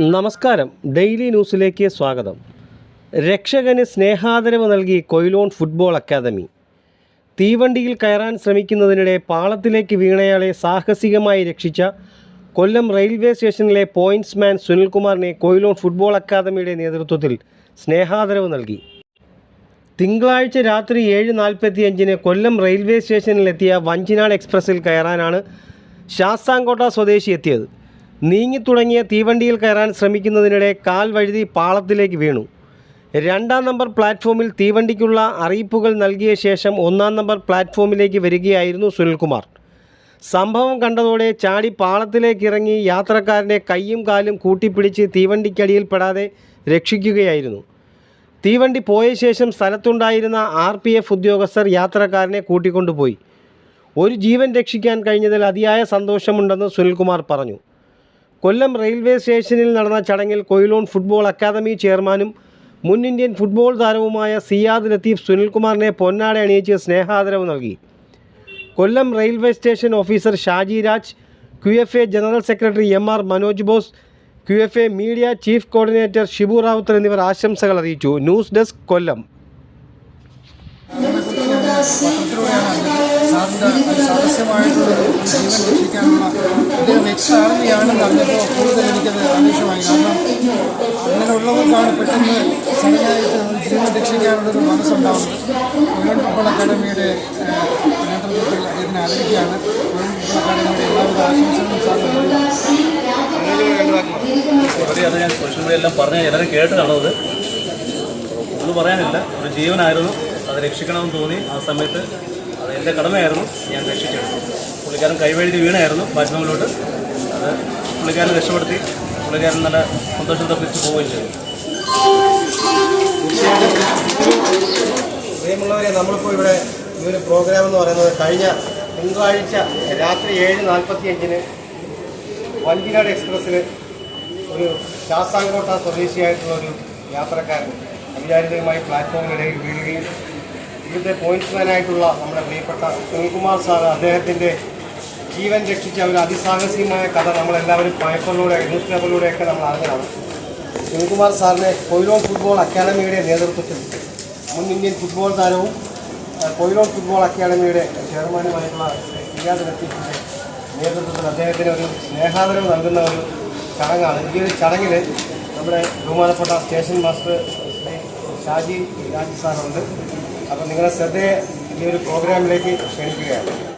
നമസ്കാരം. ഡെയിലി ന്യൂസിലേക്ക് സ്വാഗതം. രക്ഷകന് സ്നേഹാദരവ് നൽകി കൊയിലോൺ ഫുട്ബോൾ അക്കാദമി. തീവണ്ടിയിൽ കയറാൻ ശ്രമിക്കുന്നതിനിടെ പാളത്തിലേക്ക് വീണയാളെ സാഹസികമായി രക്ഷിച്ച കൊല്ലം റെയിൽവേ സ്റ്റേഷനിലെ പോയിന്റ്സ്മാൻ സുനിൽകുമാറിനെ കൊയിലോൺ ഫുട്ബോൾ അക്കാദമിയുടെ നേതൃത്വത്തിൽ സ്നേഹാദരവ് നൽകി. തിങ്കളാഴ്ച രാത്രി ഏഴ് നാൽപ്പത്തിയഞ്ചിന് കൊല്ലം റെയിൽവേ സ്റ്റേഷനിലെത്തിയ വഞ്ചിനാട് എക്സ്പ്രസ്സിൽ കയറാനാണ് ശാസ്താംകോട്ട സ്വദേശി എത്തിയത്. നീങ്ങിത്തുടങ്ങിയ തീവണ്ടിയിൽ കയറാൻ ശ്രമിക്കുന്നതിനിടെ കാൽ വഴുതി പാളത്തിലേക്ക് വീണു. രണ്ടാം നമ്പർ പ്ലാറ്റ്ഫോമിൽ തീവണ്ടിക്കുള്ള അറിയിപ്പുകൾ നൽകിയ ശേഷം ഒന്നാം നമ്പർ പ്ലാറ്റ്ഫോമിലേക്ക് വരികയായിരുന്നു സുനിൽകുമാർ. സംഭവം കണ്ടതോടെ ചാടി പാളത്തിലേക്ക് ഇറങ്ങി യാത്രക്കാരനെ കൈയും കാലും കൂട്ടിപ്പിടിച്ച് തീവണ്ടിക്കടിയിൽ തീവണ്ടിക്കടിയിൽപ്പെടാതെ രക്ഷിക്കുകയായിരുന്നു. തീവണ്ടി പോയ ശേഷം സ്ഥലത്തുണ്ടായിരുന്ന ആർ പി എഫ് ഉദ്യോഗസ്ഥർ യാത്രക്കാരനെ കൂട്ടിക്കൊണ്ടുപോയി. ഒരു ജീവൻ രക്ഷിക്കാൻ കഴിഞ്ഞതിൽ അതിയായ സന്തോഷമുണ്ടെന്ന് സുനിൽകുമാർ പറഞ്ഞു. കൊല്ലം റെയിൽവേ സ്റ്റേഷനിൽ നടന്ന ചടങ്ങിൽ കൊയിലോൺ ഫുട്ബോൾ അക്കാദമി ചെയർമാനും മുൻ ഇന്ത്യൻ ഫുട്ബോൾ താരവുമായ സിയാദ് ലത്തീഫ് സുനിൽകുമാറിനെ പൊന്നാട അണിയിച്ച് സ്നേഹാദരവ് നൽകി. Kollam railway station officer Shaji Raj Q F A general secretary M R Manoj Bose Q F A media chief coordinator Shibu Ravuthar എന്നിവർ ആശംസകൾ അറിയിച്ചു. ന്യൂസ് ഡെസ്ക് കൊല്ലം. ആർമിയാണെന്ന് അറിഞ്ഞപ്പോൾ കൂടുതൽ എനിക്കത് ആവശ്യമായി കാരണം അങ്ങനെയുള്ളവർക്കാണ് പെട്ടെന്ന് ഒരു ജീവൻ രക്ഷിക്കാനുള്ളൊരു മനസ്സുണ്ടാവുന്നത് മുഴുവൻ ഫുട്ബോൾ അക്കാഡമിയുടെ നേതൃത്വത്തിൽ ഇതിനെ അറിയിക്കുകയാണ് മുഴുവൻ ഫുട്ബോൾ അക്കാഡമിയുടെ എല്ലാവിധ ആശംസകളും സാറിന് അതെ ഞാൻ സോഷ്യൽ മീഡിയ എല്ലാം പറഞ്ഞ് എല്ലാവരും കാണുന്നത് ഒന്നും പറയാനില്ല. ഒരു ജീവനായിരുന്നു. അത് രക്ഷിക്കണമെന്ന് തോന്നി. ആ സമയത്ത് അത് എന്റെ കടമയായിരുന്നു. ഞാൻ രക്ഷിച്ചെടുത്തു. പുള്ളിക്കാരൻ കൈവഴുതി വീണായിരുന്നു. പ്ലാറ്റ്ഫോമിലോട്ട് അത് പുള്ളിക്കാരനെ രക്ഷപ്പെടുത്തി. പുള്ളിക്കാരൻ നല്ല സന്തോഷം തപ്പിച്ച് പോവുകയും ചെയ്തു. പ്രിയമുള്ളവരെ നമ്മളിപ്പോൾ ഇവിടെ ഈ ഒരു പ്രോഗ്രാം എന്ന് പറയുന്നത് കഴിഞ്ഞ തിങ്കളാഴ്ച രാത്രി ഏഴ് നാൽപ്പത്തി അഞ്ചിന് വഞ്ചിനാട് എക്സ്പ്രസ്സിൽ ഒരു ശാസ്താംകോട്ട സ്വദേശിയായിട്ടുള്ള ഒരു യാത്രക്കാരൻ അവിചാരിതമായി പ്ലാറ്റ്ഫോമിനിടയിൽ വീഴുകയും ഇവിടുത്തെ പോയിന്റ്സ്മാനായിട്ടുള്ള നമ്മുടെ പ്രിയപ്പെട്ട സുനിൽകുമാർ സാർ അദ്ദേഹത്തിന്റെ ജീവൻ രക്ഷിച്ച ഒരു അതിസാഹസികമായ കഥ നമ്മളെല്ലാവരും പേപ്പറിലൂടെ ന്യൂസ് പേപ്പറിലൂടെയൊക്കെ നമ്മൾ അറിഞ്ഞതാണ്. ശിവകുമാർ സാറിനെ കൊയിലോൺ ഫുട്ബോൾ അക്കാദമിയുടെ നേതൃത്വത്തിൽ മുൻ ഇന്ത്യൻ ഫുട്ബോൾ താരവും കൊയിലോൺ ഫുട്ബോൾ അക്കാദമിയുടെ ചെയർമാനുമായിട്ടുള്ള ലത്തീഫിന്റെ നേതൃത്വത്തിൽ അദ്ദേഹത്തിന് ഒരു സ്നേഹാദരം നൽകുന്ന ഒരു ചടങ്ങാണ്. ഈ ഒരു ചടങ്ങിൽ നമ്മുടെ ബഹുമാനപ്പെട്ട സ്റ്റേഷൻ മാസ്റ്റർ ശ്രീ ഷാജി രാജ് സാറുണ്ട്. അപ്പോൾ നിങ്ങളുടെ ശ്രദ്ധയെ ഈ ഒരു പ്രോഗ്രാമിലേക്ക് ക്ഷണിക്കുകയാണ്.